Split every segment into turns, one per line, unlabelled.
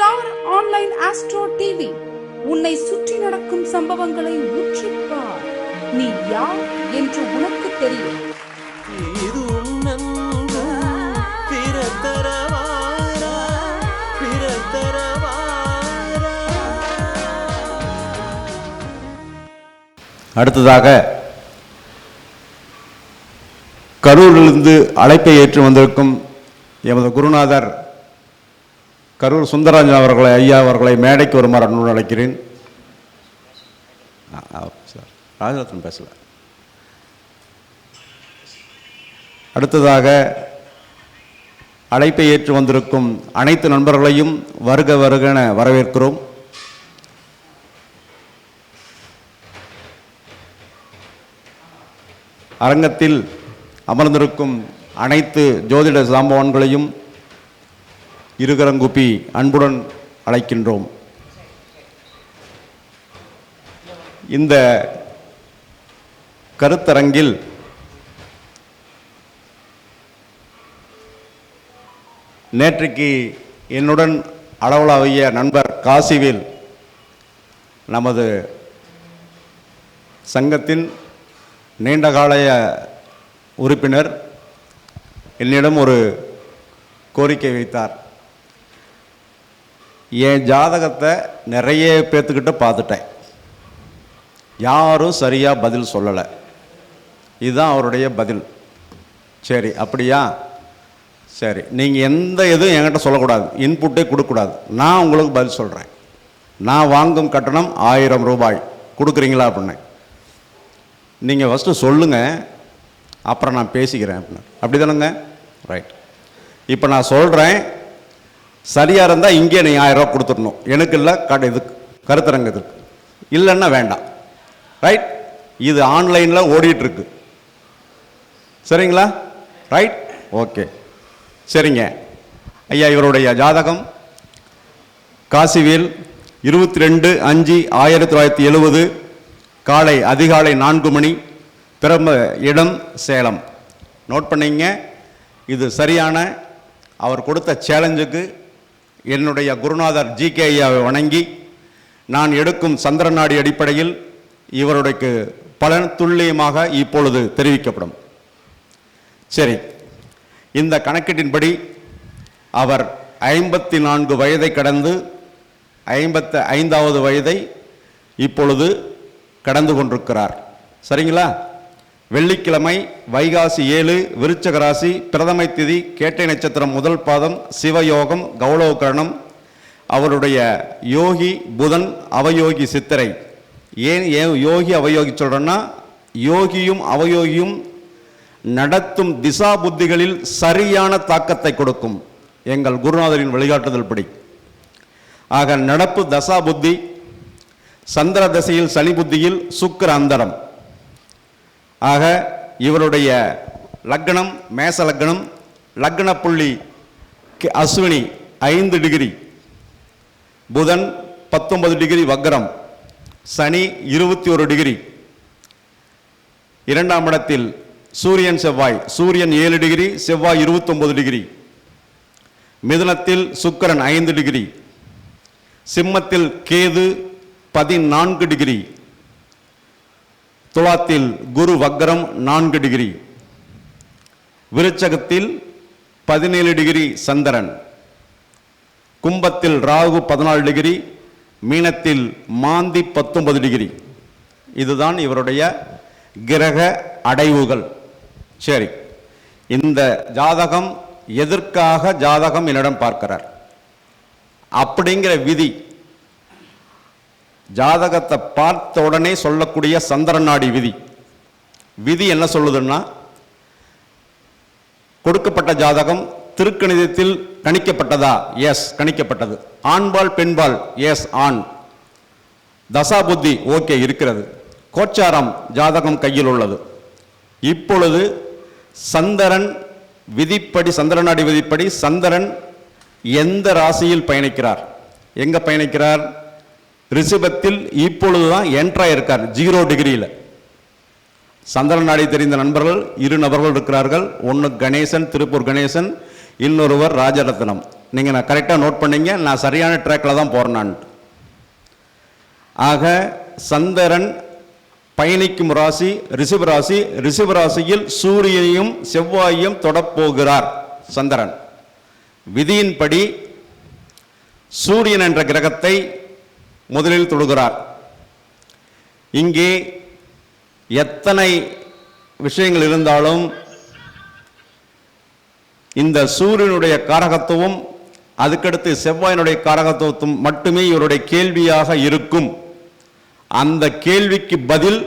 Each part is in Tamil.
Star online astro TV. உன்னை சுற்றி நடக்கும் சம்பவங்களை உற்றிப்பார் நீ யார் என்று உனக்கு தெரியும்.
இது உன்னன்பு பிறத்தரவாரா பிறத்தரவாரா.
அடுத்ததாக கரூரிலிருந்து அழைப்பை ஏற்று வந்திருக்கும் எமது குருநாதர் கரூர் சுந்தரராஜன் அவர்களை ஐயா அவர்களை மேடைக்கு வருமாறு அன்போடு அழைக்கிறேன். சார். ராஜரத்னம் பேசல. அடுத்ததாக அழைப்பை ஏற்று வந்திருக்கும் அனைத்து நண்பர்களையும் வருக வருகன வரவேற்கிறோம். அரங்கத்தில் அமர்ந்திருக்கும் அனைத்து ஜோதிட சாம்பவான்களையும் இருகரங்குப்பி அன்புடன் அழைக்கின்றோம். இந்த கருத்தரங்கில் நேற்றைக்கு என்னுடன் அளவலாவிய நண்பர் காசிவில் நமது சங்கத்தின் நீண்டகாலைய உறுப்பினர். என்னிடம் ஒரு கோரிக்கை வைத்தார். என் ஜாதகத்தை நிறைய பேர்த்துக்கிட்ட பார்த்துட்டேன். யாரும் சரியாக பதில் சொல்லலை. இதுதான் அவருடைய பதில். சரி அப்படியா? சரி நீங்கள் எந்த இதுவும் என்கிட்ட சொல்லக்கூடாது. இன்புட்டே கொடுக்கக்கூடாது. நான் உங்களுக்கு பதில் சொல்கிறேன் நான் வாங்கும் கட்டணம் ஆயிரம் ரூபாய். கொடுக்குறீங்களா அப்படின்னேன் நீங்கள் ஃபஸ்ட்டு சொல்லுங்கள் அப்புறம் நான் பேசிக்கிறேன் அப்படின்னு. அப்படி தானேங்க ரைட் இப்போ நான் சொல்கிறேன் சரியாக இருந்தால் இங்கே நீ ஆயிரம் ரூபா கொடுத்துடணும். எனக்கு இல்லை கடை இதுக்கு கருத்தரங்கத்துக்கு இல்லைன்னா வேண்டாம். ரைட் இது ஆன்லைனில் ஓடிட்டுருக்கு. சரிங்களா? ரைட் ஓகே சரிங்க. ஐயா இவருடைய ஜாதகம். காசிவேல் இருபத்தி ரெண்டு அஞ்சு ஆயிரத்தி தொள்ளாயிரத்தி எழுபது. காலை அதிகாலை நான்கு மணி. பிறந்த இடம் சேலம். நோட் பண்ணிங்க. இது சரியான அவர் கொடுத்த சேலஞ்சுக்கு என்னுடைய குருநாதர் ஜி கே ஐயாவை வணங்கி நான் எடுக்கும் சந்திரநாடி அடிப்படையில் இவருடைய பலன் துல்லியமாக இப்பொழுது தெரிவிக்கப்படும். சரி இந்த கணக்கீட்டின்படி அவர் ஐம்பத்தி நான்கு வயதை கடந்து ஐம்பத்து ஐந்தாவது வயதை இப்பொழுது கடந்து கொண்டிருக்கிறார். சரிங்களா? வெள்ளிக்கிழமை வைகாசி ஏழு விருச்சக ராசி பிரதமை திதி கேட்டை நட்சத்திரம் முதல் பாதம் சிவயோகம் கௌளவகரணம். அவருடைய யோகி புதன் அவயோகி சித்திரை. ஏன் ஏன் யோகி அவயோகி சொல்கிறேன்னா யோகியும் அவயோகியும் நடத்தும் திசா புத்திகளில் சரியான தாக்கத்தை கொடுக்கும். எங்கள் குருநாதரின் வழிகாட்டுதல் படி. ஆக நடப்பு தசா புத்தி சந்திர தசையில் சனி புத்தியில் சுக்கர அந்தரம். ஆக இவருடைய லக்னம் மேச லக்னம் லக்ன புள்ளி அஸ்வினி ஐந்து டிகிரி. புதன் பத்தொன்பது டிகிரி வக்ரம் சனி இருபத்தி ஒரு டிகிரி. இரண்டாம் இடத்தில் சூரியன் செவ்வாய் சூரியன் ஏழு டிகிரி செவ்வாய் இருபத்தொம்பது டிகிரி. மிதுனத்தில் சுக்கரன் ஐந்து டிகிரி. சிம்மத்தில் கேது பதினான்கு டிகிரி. துலாத்தில் குரு வக்ரம் நான்கு டிகிரி. விருச்சகத்தில் பதினேழு டிகிரி சந்திரன். கும்பத்தில் ராகு பதினாலு டிகிரி மீனத்தில் மாந்தி பத்தொன்பது டிகிரி. இதுதான் இவருடைய கிரக அடைவுகள். சரி இந்த ஜாதகம் எதற்காக ஜாதகம் என்னிடம் பார்க்கிறார்? அப்படிங்கிற விதி ஜாதகத்தை பார்த்த உடனே சொல்லக்கூடிய சந்திரநாடி விதி. விதி என்ன சொல்லுதுன்னா கொடுக்கப்பட்ட ஜாதகம் திருக்கணிதத்தில் கணிக்கப்பட்டதா? எஸ் கணிக்கப்பட்டது. ஆண்பால் பெண்பால்? எஸ் ஆண். தசா புத்தி ஓகே இருக்கிறது. கோச்சாரம் ஜாதகம் கையில் உள்ளது. இப்பொழுது சந்திரன் விதிப்படி சந்திரநாடி விதிப்படி சந்திரன் எந்த ராசியில் பயணிக்கிறார்? எங்கே பயணிக்கிறார்? ரிஷபத்தில் இப்பொழுதுதான் என்ட்ராக இருக்கார் ஜீரோ டிகிரியில் சந்திரன் நாடி தெரிந்த நண்பர்கள் இரு நபர்கள் இருக்கிறார்கள். ஒன்று கணேசன் திருப்பூர் கணேசன் இன்னொருவர் ராஜரத்னம். நீங்கள் நான் கரெக்டாக நோட் பண்ணீங்க நான் சரியான ட்ராக்கில் தான் போகிறேன்னான்ட்டு ஆக சந்திரன் பயணிக்கும் ராசி ரிஷப ராசி ரிஷப ராசியில் சூரியனையும் செவ்வாயையும் தொடப்போகிறார் சந்திரன். விதியின்படி சூரியன் என்ற கிரகத்தை முதலில் தொடுகிறார் இங்கே எத்தனை விஷயங்கள் இருந்தாலும் இந்த சூரியனுடைய காரகத்துவம் அதுக்கடுத்து செவ்வாயினுடைய காரகத்துவத்தும் மட்டுமே இவருடைய கேள்வியாக இருக்கும். அந்த கேள்விக்கு பதில்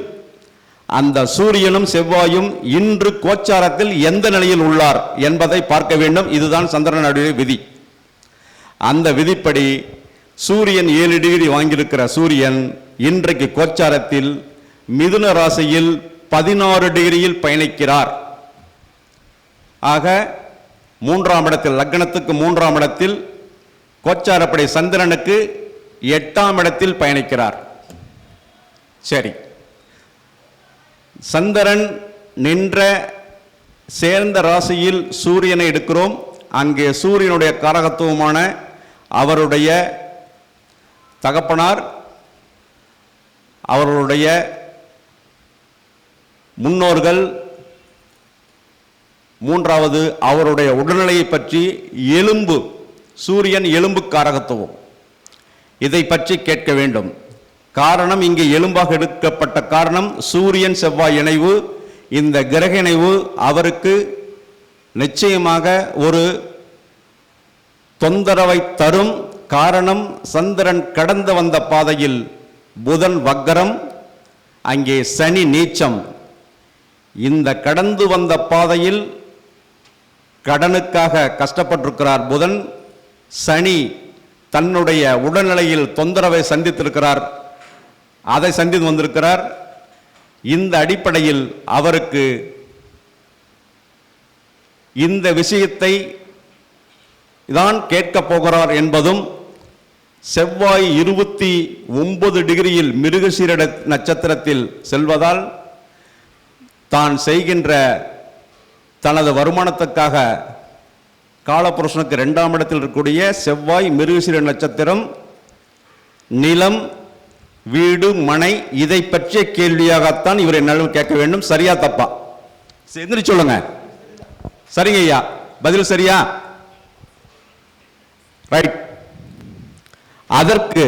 அந்த சூரியனும் செவ்வாயும் இன்று கோச்சாரத்தில் எந்த நிலையில் உள்ளார் என்பதை பார்க்க வேண்டும். இதுதான் சந்திரனுடைய விதி. அந்த விதிப்படி சூரியன் ஏழு டிகிரி வாங்கியிருக்கிற சூரியன் இன்றைக்கு கோச்சாரத்தில் மிதுன ராசியில் பதினாறு டிகிரியில் பயணிக்கிறார். ஆக மூன்றாம் இடத்தில் லக்னத்துக்கு மூன்றாம் இடத்தில் கோச்சாரப்படை சந்திரனுக்கு எட்டாம் இடத்தில் பயணிக்கிறார். சரி. சந்திரன் நின்ற சேர்ந்த ராசியில் சூரியனை எடுக்கிறோம். அங்கே சூரியனுடைய காரகத்துவமான அவருடைய தகப்பனார் அவர்களுடைய முன்னோர்கள் மூன்றாவது அவருடைய உடல்நிலையை பற்றி எலும்பு சூரியன் எலும்பு காரகத்துவம் இதை பற்றி கேட்க வேண்டும். காரணம் இங்கே எலும்பாக எடுக்கப்பட்ட காரணம் சூரியன் செவ்வாய் இணைவு இந்த கிரக இணைவு அவருக்கு நிச்சயமாக ஒரு தொந்தரவை தரும் காரணம் சந்திரன் கடந்து வந்த பாதையில் புதன் வக்கரம் அங்கே சனி நீச்சம். இந்த கடந்து வந்த பாதையில் கடனுக்காக கஷ்டப்பட்டிருக்கிறார் புதன். சனி தன்னுடைய உடல்நிலையில் தொந்தரவை சந்தித்திருக்கிறார். அதை சந்தித்து வந்திருக்கிறார். இந்த அடிப்படையில் அவருக்கு இந்த விஷயத்தை தான் கேட்கப் போகிறார் என்பதும் செவ்வாய் இருபத்தி ஒன்பது டிகிரியில் மிருகசீரட நட்சத்திரத்தில் செல்வதால் தான் செய்கின்ற தனது வருமானத்துக்காக காலபுருஷனுக்கு ரெண்டாம் இடத்தில் இருக்கக்கூடிய செவ்வாய் மிருகசீர நட்சத்திரம் நிலம் வீடு மனை இதை பற்றிய கேள்வியாகத்தான் இவரை என்னாலும் கேட்க வேண்டும்? சரியா தப்பா? எந்திரி சொல்லுங்க. சரிங்க ஐயா. பதில் சரியா? ரைட் அதற்கு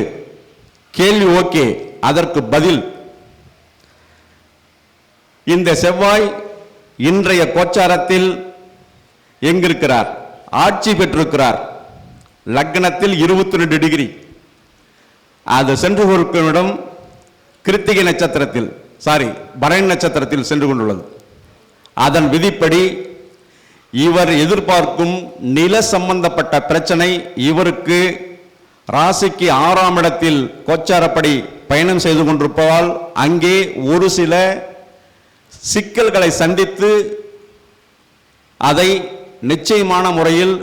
கேள்வி ஓகே அதற்கு பதில். இந்த செவ்வாய் இன்றைய கோச்சாரத்தில் எங்கிருக்கிறார்? ஆட்சி பெற்றிருக்கிறார். லக்னத்தில் இருபத்தி ரெண்டு டிகிரி. அது சென்று கொடுக்கும் கிருத்திகை நட்சத்திரத்தில் சாரி பரணி நட்சத்திரத்தில் சென்று கொண்டுள்ளது. அதன் விதிப்படி இவர் எதிர்பார்க்கும் நில சம்பந்தப்பட்ட பிரச்சனை இவருக்கு ராசிக்கு ஆறாம் இடத்தில் கோச்சாரப்படி பயணம் செய்து கொண்டிருப்பதால் அங்கே ஒரு சில சிக்கல்களை சந்தித்து அதை நிச்சயமான முறையில்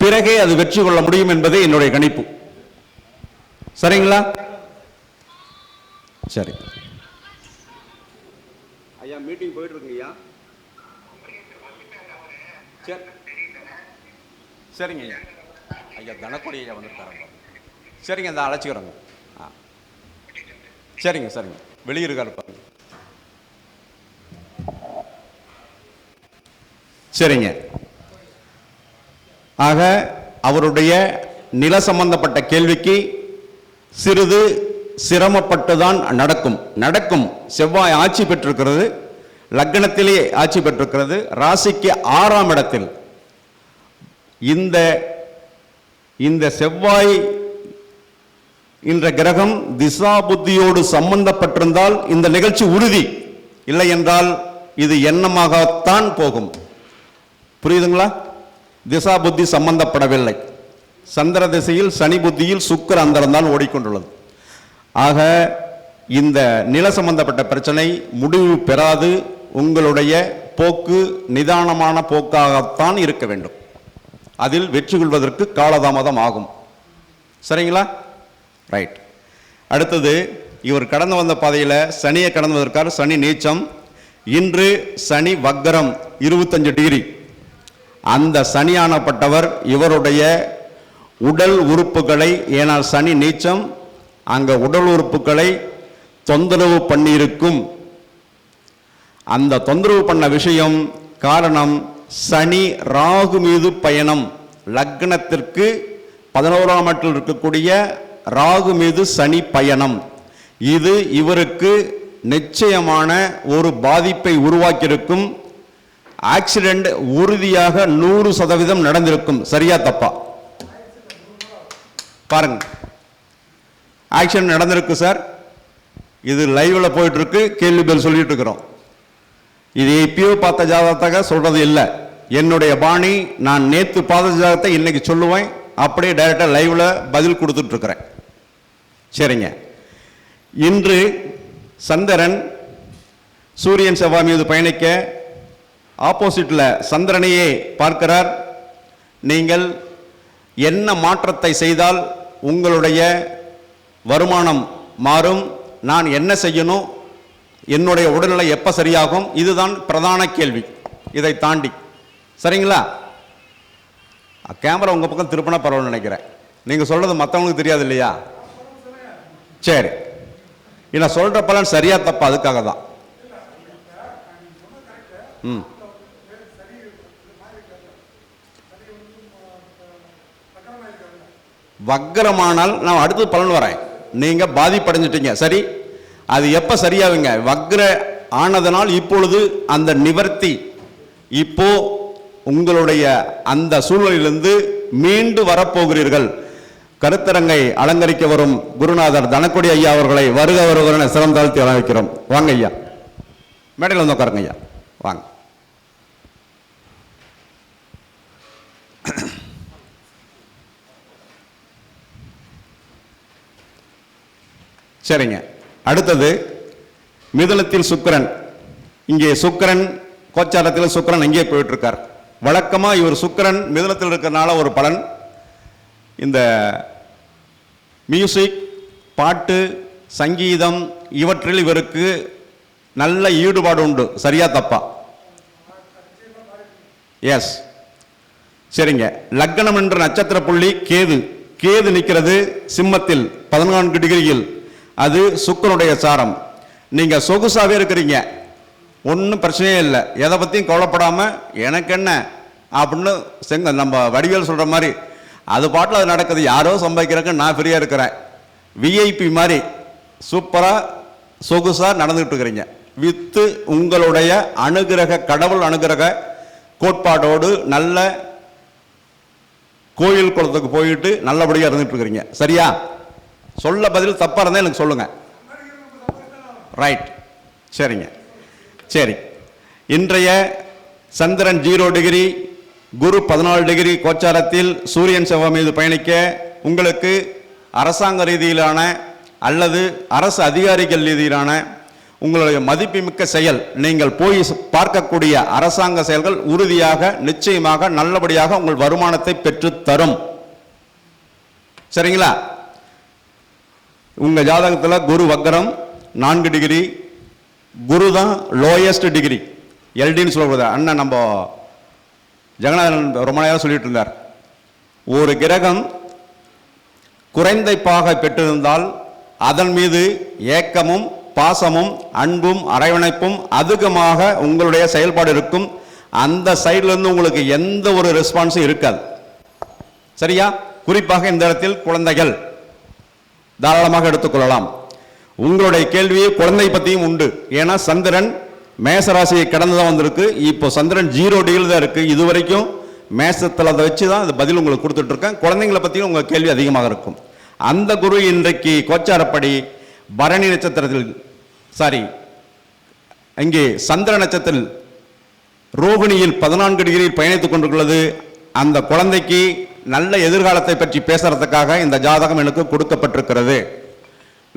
பிறகே அது வெற்றி கொள்ள முடியும் என்பதே என்னுடைய கணிப்பு. சரிங்களா? சரி. ஐயா மீட்டிங் போயிட்டு இருக்குங்கய்யா. சரி. சரிங்க ஐயா ஐயா தனக்குடி ஐயா வந்துருக்காரங்க சரிங்க இந்த அழைச்சிக்கிறோங்க. ஆ. சரிங்க சரிங்க. வெளியிருக்காரு பாருங்க. சரிங்க. ஆக அவருடைய நில சம்பந்தப்பட்ட கேள்விக்கு சிறிது சிரமப்பட்டு தான் நடக்கும். நடக்கும். செவ்வாய் ஆட்சி பெற்றிருக்கிறது. லக்னத்திலே ஆட்சி பெற்றிருக்கிறது. ராசிக்கு ஆறாம் இடத்தில் இந்த இந்த செவ்வாய் என்ற கிரகம் திசா புத்தியோடு சம்பந்தப்பட்டிருந்தால் இந்த நிகழ்ச்சி உறுதி. இல்லை என்றால் இது எண்ணமாகத்தான் போகும். புரியுதுங்களா? திசா புத்தி சம்பந்தப்படவில்லை. சந்திர திசையில் சனி புத்தியில் சுக்கிர அந்தரம்தான் ஓடிக்கொண்டுள்ளது. ஆக இந்த நில சம்பந்தப்பட்ட பிரச்சனை முடிவு பெறாது. உங்களுடைய போக்கு நிதானமான போக்காகத்தான் இருக்க வேண்டும். அதில் வெற்றி கொள்வதற்கு காலதாமதம் ஆகும். சரிங்களா? ரைட் அடுத்தது இவர் கடந்து வந்த பாதையில் சனியை கடந்து வந்திருக்கார். சனி நீச்சம். இன்று சனி வக்கரம் இருபத்தஞ்சு டிகிரி. அந்த சனியானப்பட்டவர் இவருடைய உடல் உறுப்புகளை ஏனால் சனி நீச்சம் அங்கே உடல் உறுப்புகளை தொந்தரவு பண்ணியிருக்கும் அந்த தொந்தரவு பண்ண விஷயம் காரணம் சனி ராகு மீது பயணம். லக்னத்திற்கு பதினோராம் இடத்தில் இருக்கக்கூடிய ராகு மீது சனி பயணம். இது இவருக்கு நிச்சயமான ஒரு பாதிப்பை உருவாக்கியிருக்கும். ஆக்சிடெண்ட் உறுதியாக நூறு சதவீதம் நடந்திருக்கும். சரியா தப்பா? பாருங்க. ஆக்சிடென்ட் நடந்திருக்கு சார். இது லைவில் போயிட்டு இருக்கு. கேள்வி பதில் சொல்லிட்டு இருக்கிறோம். இது எப்பயோ பார்த்த ஜாதகத்தாக சொல்றது இல்லை. என்னுடைய பாணி நான் நேத்து பார்த்த ஜாதகத்தை இன்னைக்கு சொல்லுவேன். அப்படியே டைரக்டா லைவ்ல பதில் கொடுத்துட்டு இருக்கிறேன் சரிங்க. இன்று சந்திரன் சூரியன் செவ்வாய் மீது பயணிக்க ஆப்போசிட்ல சந்திரனையே பார்க்கிறார். நீங்கள் என்ன மாற்றத்தை செய்தால் உங்களுடைய வருமானம் மாறும்? நான் என்ன செய்யணும்? என்னுடைய உடல்நிலை எப்போ சரியாகும்? இதுதான் பிரதான கேள்வி. இதை தாண்டி. சரிங்களா? கேமரா உங்கள் பக்கம் திருப்பினா பரவாயில்ல நினைக்கிறேன். நீங்கள் சொல்கிறது மற்றவங்களுக்கு தெரியாது இல்லையா? சரி. இல்லை சொல்கிற பலன் சரியா தப்பா? அதுக்காக தான். ம். வக்கரமானால் நான் அடுத்து பலன் வரேன். நீங்க பாதிப்படைஞ்சிட்டீங்க. சரி? அது எப்போ சரியாகுங்க? வக்ர ஆனதனால் இப்பொழுது அந்த நிவர்த்தி இப்போ உங்களுடைய அந்த சூழ்நிலையிலிருந்து மீண்டு வரப்போகிறீர்கள். கருத்தரங்கை அலங்கரிக்க வரும் குருநாதர் தனக்குடி ஐயா அவர்களை வருக வருகிற சிறந்தாழ்த்தி அழைக்கிறோம் வாங்க ஐயா. மேடையில் வந்து உட்காருங்க ஐயா. வாங்க. சரிங்க. அடுத்தது மிதுனத்தில் சுக்கிரன். இங்கே சுக்கரன் கோச்சாரத்தில் சுக்கரன் இங்கே போயிட்டு இருக்கார் இவர் சுக்கிரன் மிதுனத்தில் இருக்கிறனால ஒரு பலன். இந்த மியூசிக் பாட்டு சங்கீதம் இவற்றில் இவருக்கு நல்ல ஈடுபாடு உண்டு. சரியா தப்பா? எஸ் சரிங்க. லக்னம் என்ற நட்சத்திர புள்ளி கேது. கேது நிற்கிறது சிம்மத்தில் பதினான்கு டிகிரியில். அது சுக்கரனுடைய சாரம். நீங்கள் சொகுசாகவே இருக்கிறீங்க. ஒன்றும் பிரச்சனையே இல்லை. எதை பற்றியும் கவலைப்படாமல் எனக்கு என்ன? அப்படின்னு செங்க நம்ம வடிவேல் சொல்கிற மாதிரி அது பாட்டில் அது நடக்குது. யாரோ சம்பாதிக்கிறக்கு நான் ஃப்ரீயாக இருக்கிறேன். விஐபி மாதிரி சூப்பராக சொகுசாக நடந்துகிட்டு இருக்கிறீங்க. வித்து உங்களுடைய அனுகிரக கடவுள் அனுகிரக கோட்பாடோடு நல்ல கோயில் குளத்துக்கு போயிட்டு நல்லபடியாக இருந்துகிட்டு இருக்கிறீங்க. சரியா? சொல்ல பதில் தப்பாக இருந்தால் எனக்கு சொல்லுங்கள் ரைட் சரிங்க. சரி. இன்றைய சந்திரன் ஜீரோ டிகிரி குரு பதினாலு டிகிரி கோச்சாரத்தில் சூரியன் செவ்வாய் மீது பயணிக்க உங்களுக்கு அரசாங்க ரீதியிலான அல்லது அரசு அதிகாரிகள் ரீதியிலான உங்களுடைய மதிப்புமிக்க செயல் நீங்கள் போய் பார்க்கக்கூடிய அரசாங்க செயல்கள் உறுதியாக நிச்சயமாக நல்லபடியாக உங்கள் வருமானத்தை பெற்று தரும். சரிங்களா? உங்கள் ஜாதகத்தில் குரு வக்கரம் நான்கு டிகிரி குரு தான் லோயஸ்ட் டிகிரி. எல்டின்னு சொல்லக்கூடாது அண்ணன் நம்ம ஜெகநாதன் ரொம்ப நேரம் சொல்லிட்டு இருந்தார். ஒரு கிரகம் குறைந்த பெற்றிருந்தால் அதன் மீது ஏக்கமும் பாசமும் அன்பும் அரவணைப்பும் அதிகமாக உங்களுடைய செயல்பாடு இருக்கும். அந்த சைட்லேருந்து உங்களுக்கு எந்த ஒரு ரெஸ்பான்ஸும் இருக்காது. சரியா? குறிப்பாக இந்த இடத்தில் குழந்தைகள். தாராளமாக எடுத்துக்கொள்ளலாம். உங்களுடைய கேள்வியை குழந்தை பற்றியும் உண்டு. ஏன்னா சந்திரன் மேசராசியை கடந்து தான் வந்திருக்கு. இப்போ சந்திரன் ஜீரோ டிகிரி தான் இருக்குது இது வரைக்கும் மேசத்தில் அதை வச்சு தான் அது பதில் உங்களுக்கு கொடுத்துட்ருக்கேன். குழந்தைங்களை பற்றியும் உங்கள் கேள்வி அதிகமாக இருக்கும். அந்த குரு இன்றைக்கு கோச்சாரப்படி பரணி நட்சத்திரத்தில் சாரி இங்கே சந்திர நட்சத்திரத்தில் ரோகிணியில் பதினான்கு டிகிரியில் பயணித்துக் கொண்டிருக்கிறது. அந்த குழந்தைக்கு நல்ல எதிர்காலத்தை பற்றி பேசுறதுக்காக இந்த ஜாதகம் எனக்கு கொடுக்கப்பட்டிருக்கிறது.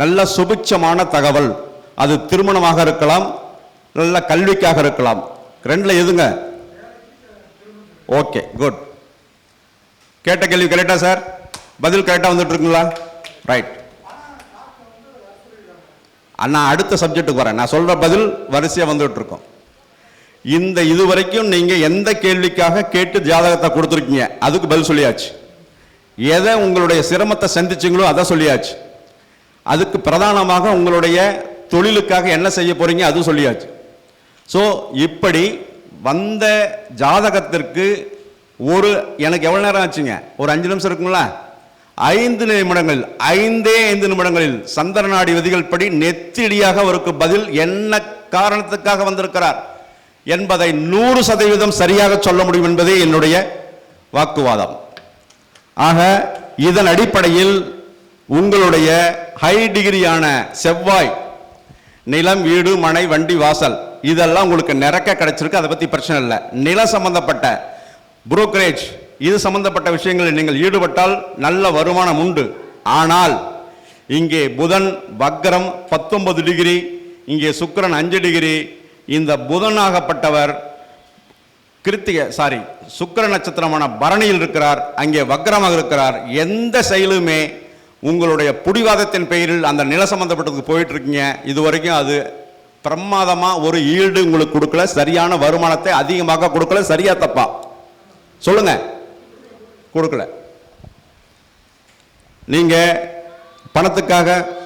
நல்ல சுபிட்சமான தகவல். அது திருமணமாக இருக்கலாம் நல்ல கல்விக்காக இருக்கலாம். ரெண்டில் எதுங்க? ஓகே குட் கேட்ட கேள்வி கரெக்டா சார் பதில் கரெக்டாக வந்துட்டுருக்குங்களா? ரைட் நான் அடுத்த சப்ஜெக்ட்டுக்கு வரேன். நான் சொல்கிற பதில் வரிசையாக வந்துட்டுருக்கோம். இந்த இதுவரைக்கும் நீங்க எந்த கேள்விக்காக கேட்டு ஜாதகத்தை கொடுத்துருக்கீங்க? அதுக்கு பதில் சொல்லியாச்சு. எதை உங்களுடைய சிரமத்தை சந்திச்சீங்களோ அதை சொல்லியாச்சு. அதுக்கு பிரதானமாக உங்களுடைய தொழிலுக்காக என்ன செய்ய போறீங்க அதுவும் சொல்லியாச்சு. ஸோ இப்படி வந்த ஜாதகத்திற்கு ஒரு எனக்கு எவ்வளோ நேரம் ஆச்சுங்க? ஒரு அஞ்சு நிமிஷம் இருக்குங்களா? ஐந்து நிமிடங்கள் ஐந்தே ஐந்து நிமிடங்களில் சந்திரநாடி விதிகள் படி நெத்திடியாக அவருக்கு பதில் என்ன காரணத்துக்காக வந்திருக்கிறார்? என்பதை நூறு சதவீதம் சரியாக சொல்ல முடியும் என்பதே என்னுடைய வாக்குவாதம். ஆக இதன் அடிப்படையில் உங்களுடைய ஹை டிகிரியான செவ்வாய் நிலம் வீடு மனை வண்டி வாசல் இதெல்லாம் உங்களுக்கு நிறக்க கிடைச்சிருக்கு அதை பற்றி பிரச்சனை இல்லை. நிலம் சம்பந்தப்பட்ட புரோக்கரேஜ் இது சம்பந்தப்பட்ட விஷயங்களில் நீங்கள் ஈடுபட்டால் நல்ல வருமானம் உண்டு. ஆனால் இங்கே புதன் வக்ரம் பத்தொன்பது டிகிரி இங்கே சுக்கரன் அஞ்சு டிகிரி இந்த புதனாகப்பட்டவர் கிருத்திக சாரி சுக்கர நட்சத்திரமான பரணியில் இருக்கிறார் அங்கே வக்ரமாக இருக்கிறார். எந்த செயலுமே உங்களுடைய புடிவாதத்தின் பெயரில் அந்த நில சம்பந்தப்பட்டதுக்கு போயிட்டு இருக்கீங்க இது வரைக்கும் அது பிரமாதமாக ஒரு ஈடு உங்களுக்கு கொடுக்கல சரியான வருமானத்தை அதிகமாக கொடுக்கல சரியா தப்பா? சொல்லுங்க. கொடுக்கல. நீங்க பணத்துக்காக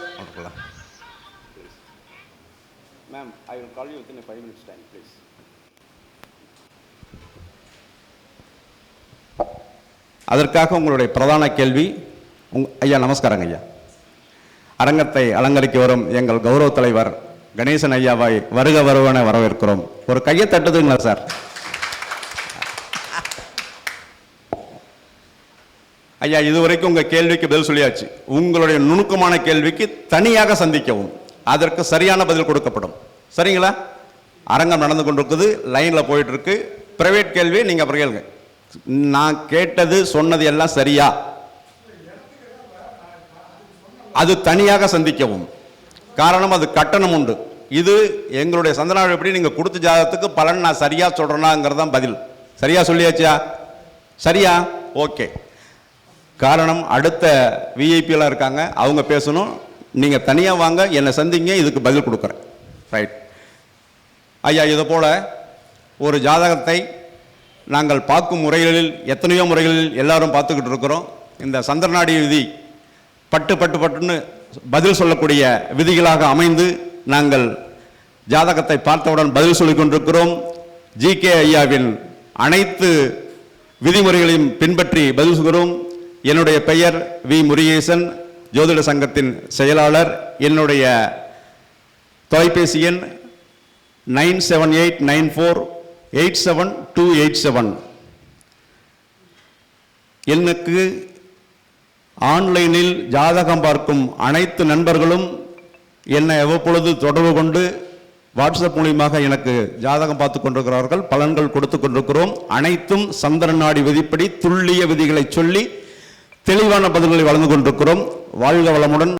அதற்காக உங்களுடைய பிரதான கேள்வி உங் ஐயா நமஸ்காரங்க ஐயா. அரங்கத்தை அலங்கரிக்க வரும் எங்கள் கௌரவ தலைவர் கணேசன் ஐயாவை வருக வருவன வரவேற்கிறோம். ஒரு கையை தட்டுதுங்களா சார்? ஐயா இதுவரைக்கும் உங்கள் கேள்விக்கு பதில் சொல்லியாச்சு. உங்களுடைய நுணுக்கமான கேள்விக்கு தனியாக சந்திக்கவும். அதற்கு சரியான பதில் கொடுக்கப்படும். சரிங்களா? அரங்கம் நடந்து கொண்டிருக்குது லைனில் போயிட்டு இருக்கு. பிரைவேட் கேள்வி நீங்கள் அப்புறம் கேளுங்க. நான் கேட்டது சொன்னது எல்லாம் சரியா? அது தனியாக சந்திக்கவும். காரணம் அது கட்டணம் உண்டு. இது எங்களுடைய சந்தனாவை எப்படி நீங்கள் கொடுத்த ஜாதகத்துக்கு பலன் நான் சரியாக சொல்கிறேனாங்கிறது தான் பதில். சரியாக சொல்லியாச்சா? சரியா? ஓகே. காரணம் அடுத்த விஐபியெல்லாம் இருக்காங்க. அவங்க பேசணும். நீங்கள் தனியாக வாங்க என்னை சந்திங்க இதுக்கு பதில் கொடுக்குறேன். ரைட் ஐயா இதை போல் ஒரு ஜாதகத்தை நாங்கள் பார்க்கும் முறைகளில் எத்தனையோ முறைகளில் எல்லாரும் பார்த்துக்கிட்டு இருக்கிறோம். இந்த சந்திரநாடி விதி பட்டு பட்டு பட்டுன்னு பதில் சொல்லக்கூடிய விதிகளாக அமைந்து நாங்கள் ஜாதகத்தை பார்த்தவுடன் பதில் சொல்லிக் கொண்டிருக்கிறோம். ஜி கே ஐயாவின் அனைத்து விதிமுறைகளையும் பின்பற்றி பதில் சொல்கிறோம். என்னுடைய பெயர் வி முருகேசன் ஜோதிட சங்கத்தின் செயலாளர். என்னுடைய தொலைபேசி எண் nine seven eight nine four eight seven two eight seven. எனக்கு ஆன்லைனில் ஜாதகம் பார்க்கும் அனைத்து நண்பர்களும் என்னை எவ்வப்பொழுது தொடர்பு கொண்டு வாட்ஸ்அப் மூலியமாக எனக்கு ஜாதகம் பார்த்து கொண்டிருக்கிறார்கள். பலன்கள் கொடுத்து கொண்டிருக்கிறோம். அனைத்தும் சந்திர நாடி விதிப்படி துல்லிய விதிகளை சொல்லி தெளிவான பதில்களை வழங்கு கொண்டிருக்கிறோம். வாழ்க வளமுடன்.